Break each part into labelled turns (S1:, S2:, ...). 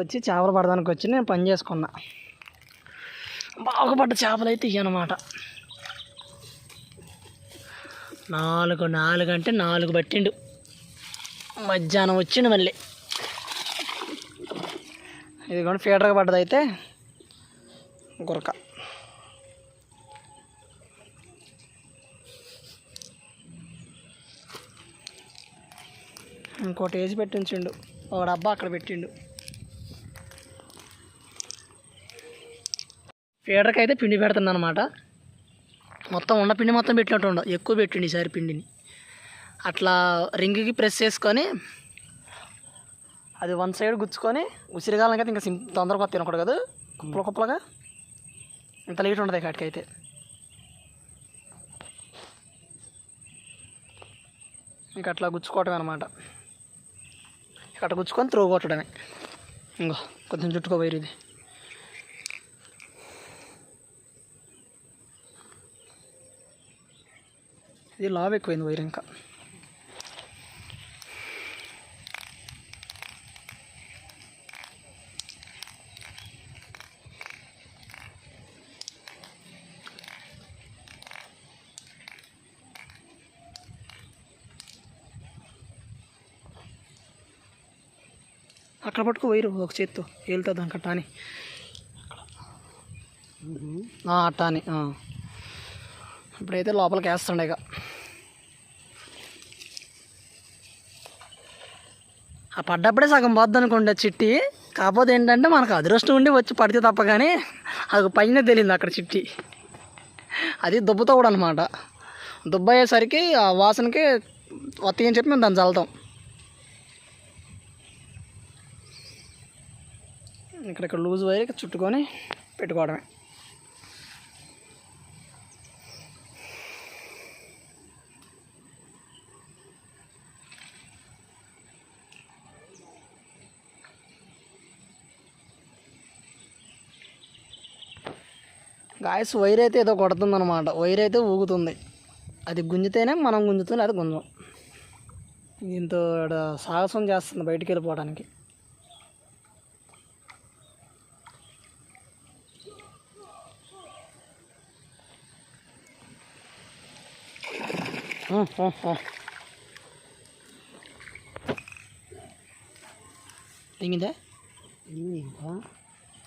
S1: వచ్చి చేపలు పడడానికి వచ్చి నేను పని చేసుకున్నా. బాగుపడ్డ చేపలు అయితే ఇయ్యనమాట నాలుగు నాలుగు అంటే నాలుగు పట్టిండు. మధ్యాహ్నం వచ్చిండు మళ్ళీ. ఇది కూడా ఫీడర్గా పడ్డదైతే గురక. ఇంకోటి వేసి పెట్టించిండు. ఒక డబ్బా అక్కడ పెట్టిండు. ఫీడర్కి అయితే పిండి పెడుతుంది అనమాట మొత్తం ఉన్న పిండి మొత్తం పెట్టినట్టు ఉండవు ఎక్కువ పెట్టండి ఈసారి పిండిని. అట్లా రింగ్కి ప్రెస్ చేసుకొని అది వన్ సైడ్ గుచ్చుకొని ఉసిరిగాలం కదా ఇంకా సిం తొందరగా తినకూడదు కదా. కుప్పలు కుప్పలుగా. ఇంత లేట్ ఉండదు కాటికి అయితే ఇంకా అట్లా గుచ్చుకోవటమే అనమాట ఇక్కడ గుచ్చుకొని త్రో కొట్టడమే. ఇంకో కొంచెం చుట్టుకోబోయి ఇది. ఇది లావ్ ఎక్కువైంది వైర్ ఇంకా అక్కడ పట్టుకో వైరు ఒక చేత్తో. వెళ్తుంది అంక అట్టా అని ఆ, అట్టా అని. ఇప్పుడైతే లోపలికి వేస్తుండే ఇక. ఆ పడ్డప్పుడే సగం పోద్ది అనుకోండి ఆ చిట్టి. కాకపోతే ఏంటంటే మనకు అదృష్టం ఉండి వచ్చి పడితే తప్ప కానీ అది పైన తెలియదు అక్కడ చిట్టి. అది దుబ్బతో కూడా అనమాట దుబ్బ అయ్యేసరికి ఆ వాసనకి వత్తి అని చెప్పి మేము దాన్ని చల్లుతాం. ఇక్కడ ఇక్కడ లూజ్ వైర్ చుట్టుకొని పెట్టుకోవడమే. గాయస్ వైర్ అయితే ఏదో కొడుతుంది అనమాట వైర్ అయితే ఊగుతుంది. అది గుంజితేనే మనం గుంజుతుంది అది గుంజం దీంతో సాహసం చేస్తుంది బయటికి వెళ్ళిపోవడానికి. దిగిందా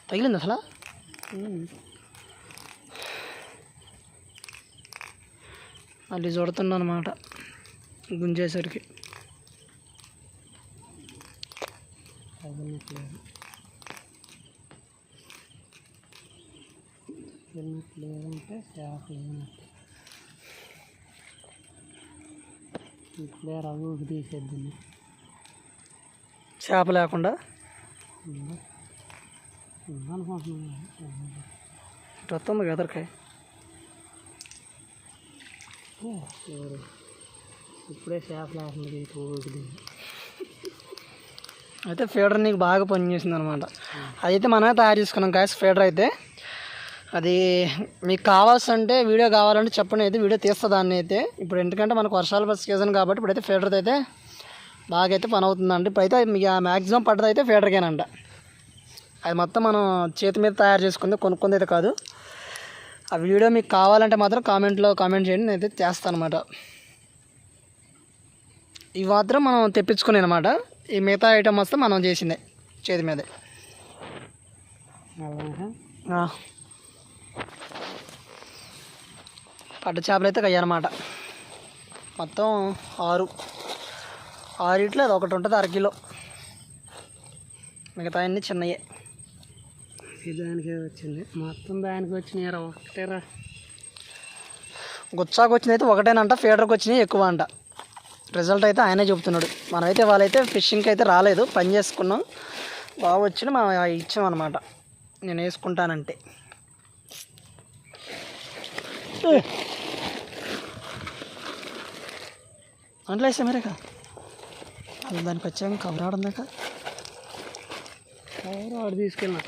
S1: తగిలింది అసలు? మళ్ళీ చూడుతున్నా అనమాట గుంజేసరికి.
S2: లేదంటే చేప రవ్వుకి
S1: లేకుండా?
S2: అనుకుంటున్నాను
S1: ఇటు వస్తుంది ఎదరికాయ?
S2: ఇప్పుడే చేప లేకుండా తీసుకోకూడదు
S1: అయితే ఫీడర్ నీకు బాగా పనిచేసింది అనమాట అదైతే మనమే తయారు చేసుకున్నాం గ్యాస్ ఫీడర్ అయితే. అది మీకు కావాల్సంటే వీడియో కావాలంటే చెప్పండి అయితే వీడియో తీస్తా దాన్ని అయితే. ఇప్పుడు ఎందుకంటే మనకు వర్షాల సీజన్ కాబట్టి ఇప్పుడైతే ఫీడర్ అయితే బాగా అయితే పని అవుతుందండి. ఇప్పుడైతే మీకు మ్యాక్సిమం పడ్డది అయితే ఫీడర్కేనంట. అది మొత్తం మనం చేతి మీద తయారు చేసుకుంది కొనుక్కుంది అయితే కాదు. ఆ వీడియో మీకు కావాలంటే మాత్రం కామెంట్లో కామెంట్ చేయండి నేనైతే చేస్తాను అనమాట ఇవి మాత్రం మనం తెప్పించుకునే అనమాట ఈ మిగతా ఐటమ్ వస్తే మనం చేసిందే చేతి మీదే. పట్టు చేపలు అయితే కయ్యనమాట మొత్తం ఆరు. ఆరిట్లో అది ఒకటి ఉంటుంది అరకిలో మిగతా అన్నీ చిన్నయే.
S2: దానికే వచ్చింది. మొత్తం దానికి వచ్చినాయి రా ఒకటేరా
S1: గుచ్చాకు వచ్చినవి అయితే ఒకటేనంట ఫీడర్కి వచ్చినాయి ఎక్కువ అంట రిజల్ట్ అయితే ఆయనే చెబుతున్నాడు మనమైతే వాళ్ళైతే ఫిషింగ్కి అయితే రాలేదు పని చేసుకున్నాం. బాగా వచ్చిన మనం ఇచ్చామన్నమాట నేను వేసుకుంటానంటే. ఏ. దాంట్లో వేసా దానికి వచ్చాక కవర్ ఆడుందాక
S2: Ahora ahora dice que en la.